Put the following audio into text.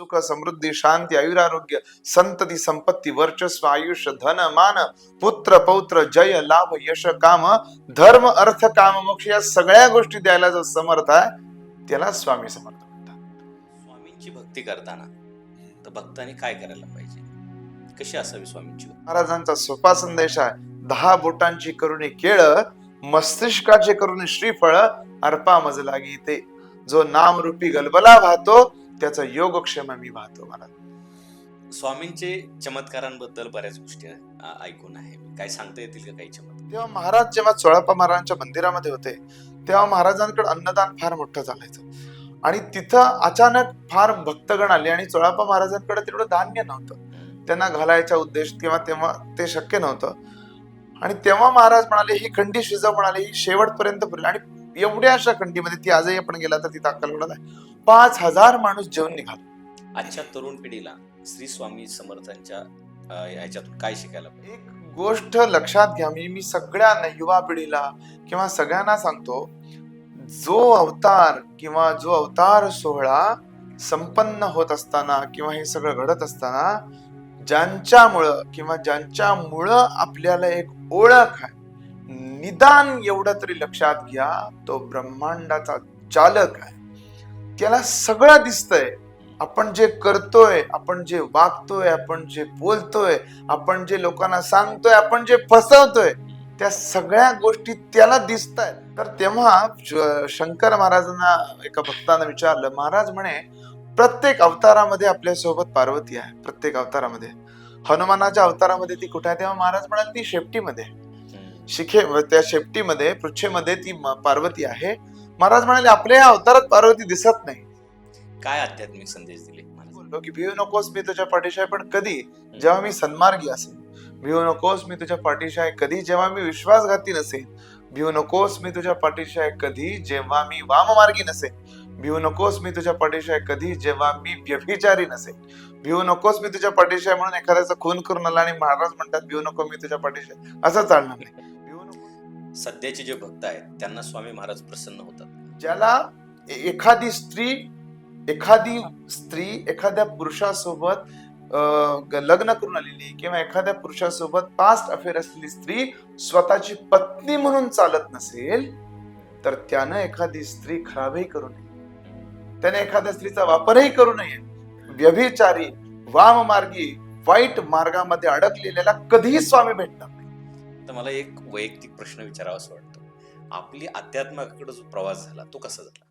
सुख समृद्धी शांती आयुरारोग्य संतती संपत्ती वर्चस्व आयुष्य धन मान पुत्र पौत्र जय लाभ यश काम धर्म अर्थ काम मोक्ष या सगळ्या गोष्टी द्यायला जो समर्थ आहे त्याला स्वामी समर्थ म्हणतात स्वामींची भक्ती करताना तर भक्तांनी काय करायला पाहिजे कशी असावी स्वामींची? महाराजांचा सोपा संदेश आहे दहा बोटांची करुणी केळ मस्तिष्काचे करुणी श्रीफळ अर्पा मज लागी ते जो नामरूपी गलबला वाहतो त्याचा योगक्षेम मी वाहतो मला. स्वामींचे चमत्कारांबद्दल बऱ्याच गोष्टी ऐकून आहे. काय सांगता येतील का काही चमत्कार? तेव्हा महाराज जेव्हा चोळाप्पा महाराजांच्या मंदिरामध्ये होते तेव्हा महाराजांकडे अन्नदान फार मोठं चालायचं आणि तिथं अचानक फार भक्तगण आले आणि चोळाप्पा महाराजांकडे तेवढं धान्य नव्हतं. त्यांना घालायचा उद्देश किंवा तेव्हा ते शक्य नव्हतं. आणि तेव्हा महाराज म्हणाले ही खंडी शिजव म्हणाले ही शेवटपर्यंत पुरेल. आणि एवढ्या अशा खंडीमध्ये ती आजही आपण गेला तर तिथं अक्कलकोटात आहे पाच हजार माणूस जेवण निघाला. आजच्या तरुण पिढीला श्री स्वामी समर्थांच्या अ, ह्याच्यातून काय शिकायला एक गोष्ट लक्षात घ्या मी मी सगळ्यांना युवा पिढीला किंवा सगळ्यांना सांगतो जो अवतार किंवा जो अवतार सोहळा संपन्न होत असताना किंवा हे सगळं घडत असताना ज्यांच्यामुळं किंवा ज्यांच्यामुळं आपल्याला एक ओळख आहे निदान एवढं तरी लक्षात घ्या तो ब्रह्मांडाचा चालक आहे. त्याला सगळं दिसतंय. आपण जे करतोय आपण जे वागतोय आपण जे बोलतोय आपण जे लोकांना सांगतोय आपण जे फसवतोय त्या सगळ्या गोष्टी त्याला दिसत आहेत तर तेव्हा शंकर महाराजांना एका भक्तानं विचारलं महाराज म्हणे प्रत्येक अवतारामध्ये आपल्यासोबत पार्वती आहे प्रत्येक अवतारामध्ये. हनुमानाच्या अवतारामध्ये ती कुठे आहे? तेव्हा महाराज म्हणाल ती शेपटीमध्ये आहे. शिखे त्या शेपटीमध्ये पृच्छेमध्ये ती पार्वती आहे. महाराज म्हणाले आपल्या या अवतारात पार्वती दिसत नाही. काय आध्यात्मिक संदेश दिले? बोललो की भिवू नकोस मी तुझ्या पाठीशी आहे पण कधी? जेव्हा मी सन्मार्गी असेन. भिवू नकोस मी तुझ्या पाठीशी आहे कधी? जेव्हा मी विश्वासघाती नसेन. भिवू नकोस मी तुझ्या पाठीशी आहे कधी? जेव्हा मी वाममार्गी नसेन. भिवू नकोस मी तुझ्या पाठीशी आहे कधी? जेव्हा मी व्यभिचारी नसेन. भिवू नकोस मी तुझ्या पाठीशी आहे म्हणून एखाद्याचा खून करून आला आणि महाराज म्हणतात भिवू नको मी तुझ्या पाठीशी आहे. असं चालणार नाही. सध्याचे जे भक्त आहेत त्यांना स्वामी महाराज प्रसन्न होतात. ज्याला एखादी स्त्री एखादी स्त्री एखाद्या पुरुषासोबत ग- लग्न करून आलेली किंवा एखाद्या पुरुषासोबत पास्ट अफेअर असलेली स्त्री स्वतःची पत्नी म्हणून चालत नसेल तर त्यानं एखादी स्त्री खराबही करू नये. त्याने एखाद्या स्त्रीचा वापरही करू नये. व्यभिचारी वाममार्गी वाईट मार्गामध्ये अडकलेल्याला कधीही स्वामी भेटणार तर मला एक वैयक्तिक प्रश्न विचारावा असं वाटतो. आपली अध्यात्माकडे जो प्रवास झाला तो कसा झाला?